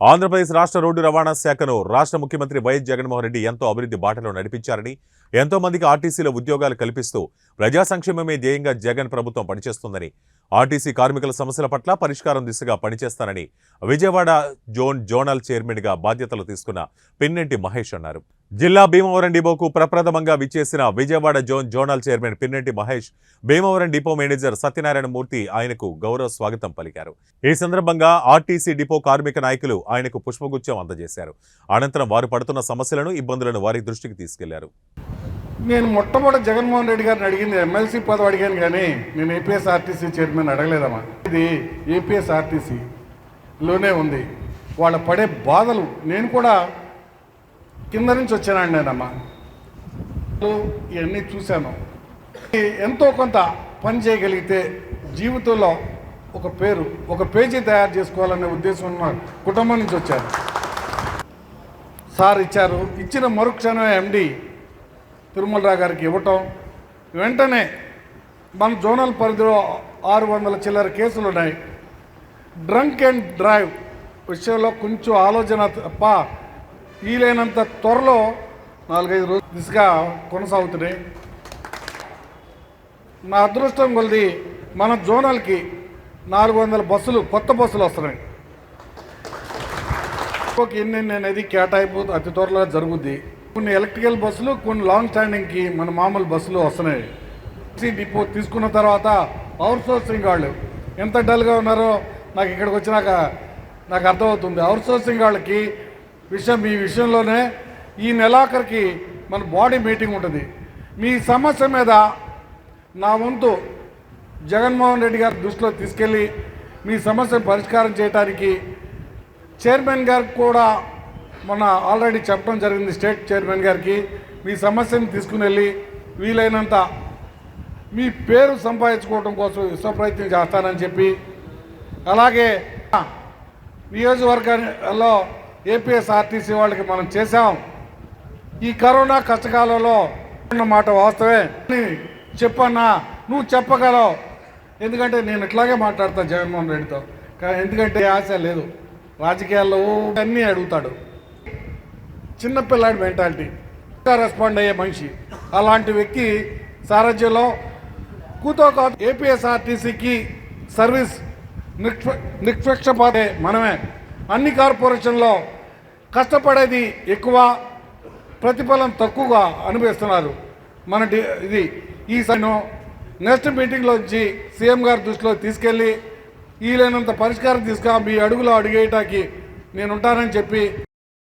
ఆంధ్రప్రదేశ్ రాష్ట్ర రోడ్డు రవాణా శాఖను రాష్ట్ర ముఖ్యమంత్రి వైఎస్ జగన్మోహన్ రెడ్డి ఎంతో అభివృద్ధి బాటలో నడిపించారని ఎంతో మందికి ఆర్టీసీలో ఉద్యోగాలు కల్పిస్తూ ప్రజా సంక్షేమమే ధ్యేయంగా జగన్ ప్రభుత్వం పనిచేస్తుందని ఆర్టీసీ కార్మికుల సమస్యల పట్ల పరిష్కారం దిశగా పనిచేస్తానని విజయవాడ జోన్ జోనల్ చైర్మన్గా బాధ్యతలు తీసుకున్న పిన్నెంటి మహేష్ అన్నారు. జిల్లా భీమవరం డిపోకు ప్రప్రథమంగా విచ్చేసిన Vijayawada zone zonal chairman Pinnenti Mahesh Bhimavaram depot manager Satyanarayana Murthy ఆయనకు గౌరవ స్వాగతం పలికారు. ఈ సందర్భంగా ఆర్టీసీ డిపో కార్మిక నాయకులు ఆయనకు పుష్పగుచ్చం అందజేశారు. అనంతరం వారు పడుతున్న సమస్యలను ఇబ్బందులను వారి దృష్టికి తీసుకెళ్ళారు. నేను మొట్టమొదటి జగన్మోహన్ రెడ్డి గారిని అడిగింది ఎమ్మెల్సీ పదవి అడిగాను కానీ నేను ఏపీఎస్ఆర్టీసీ చైర్మన్ అడగలేదమ్మా. ఇది ఏపీఎస్ఆర్టీసీలోనే ఉంది. వాళ్ళ పడే బాధలు నేను కూడా కింద నుంచి వచ్చానండి నేనమ్మా. ఇవన్నీ చూశాను. ఎంతో కొంత పని చేయగలిగితే జీవితంలో ఒక పేరు ఒక పేజీ తయారు చేసుకోవాలనే ఉద్దేశం ఉన్న కుటుంబం నుంచి వచ్చాను. సార్ ఇచ్చారు. ఇచ్చిన మరుక్షణమే ఎండి తిరుమలరావు గారికి ఇవ్వటం. వెంటనే మన జోనల్ పరిధిలో ఆరు వందల చిల్లర కేసులు ఉన్నాయి. డ్రంక్ అండ్ డ్రైవ్ విషయంలో కొంచెం ఆలోచన తప్ప వీలైనంత త్వరలో నాలుగైదు రోజులు దిశగా కొనసాగుతున్నాయి. నా అదృష్టం కొలిది మన జోనల్కి నాలుగు వందల బస్సులు కొత్త బస్సులు వస్తున్నాయి. ఒక ఎన్నెన్ని అనేది కేటాయింపు అతి త్వరలో జరుగుద్ది. కొన్ని ఎలక్ట్రికల్ బస్సులు కొన్ని లాంగ్ స్టాండింగ్కి మన మామూలు బస్సులు వస్తున్నాయి. డిపో తీసుకున్న తర్వాత అవుట్ సోర్సింగ్ వాళ్ళు ఎంత డల్గా ఉన్నారో నాకు ఇక్కడికి వచ్చినాక నాకు అర్థమవుతుంది. అవుట్ సోర్సింగ్ వాళ్ళకి విషయం ఈ విషయంలోనే ఈ నెలాఖరికి మన బాడీ మీటింగ్ ఉంటుంది. మీ సమస్య మీద నా వంతు జగన్మోహన్ రెడ్డి గారి దృష్టిలో తీసుకెళ్ళి మీ సమస్యను పరిష్కారం చేయడానికి చైర్మన్ గారికి కూడా మొన్న ఆల్రెడీ చెప్పడం జరిగింది స్టేట్ చైర్మన్ గారికి మీ సమస్యను తీసుకుని వెళ్ళి వీలైనంత మీ పేరు సంపాదించుకోవడం కోసం విశ్వ ప్రయత్నం చేస్తానని చెప్పి అలాగే నియోజకవర్గాల్లో ఏపీఎస్ఆర్టీసీ వాళ్ళకి మనం చేశాం. ఈ కరోనా కష్టకాలంలో ఉన్న మాట వాస్తవే. చెప్పన్నా నువ్వు చెప్పగలవు. ఎందుకంటే నేను ఇట్లాగే మాట్లాడతాను జగన్మోహన్ రెడ్డితో. కానీ ఎందుకంటే ఆశ లేదు. రాజకీయాల్లో అన్నీ అడుగుతాడు. చిన్నపిల్లాడి మెంటాలిటీ. రెస్పాండ్ అయ్యే మనిషి. అలాంటి వ్యక్తి సారథ్యంలో కూతో కాదు ఏపీఎస్ఆర్టీసీకి సర్వీస్ నిక్ష నిష్పక్షపాతే మనమే. అన్ని కార్పొరేషన్లో కష్టపడేది ఎక్కువ ప్రతిఫలం తక్కువగా అనుభవిస్తున్నారు. మన ఇది ఈ సైన్ నెక్స్ట్ మీటింగ్లో వచ్చి సీఎం గారి దృష్టిలో తీసుకెళ్ళి వీలైనంత పరిష్కారం తీసుకురా మీ అడుగులో అడిగేయటానికి నేను ఉంటానని చెప్పి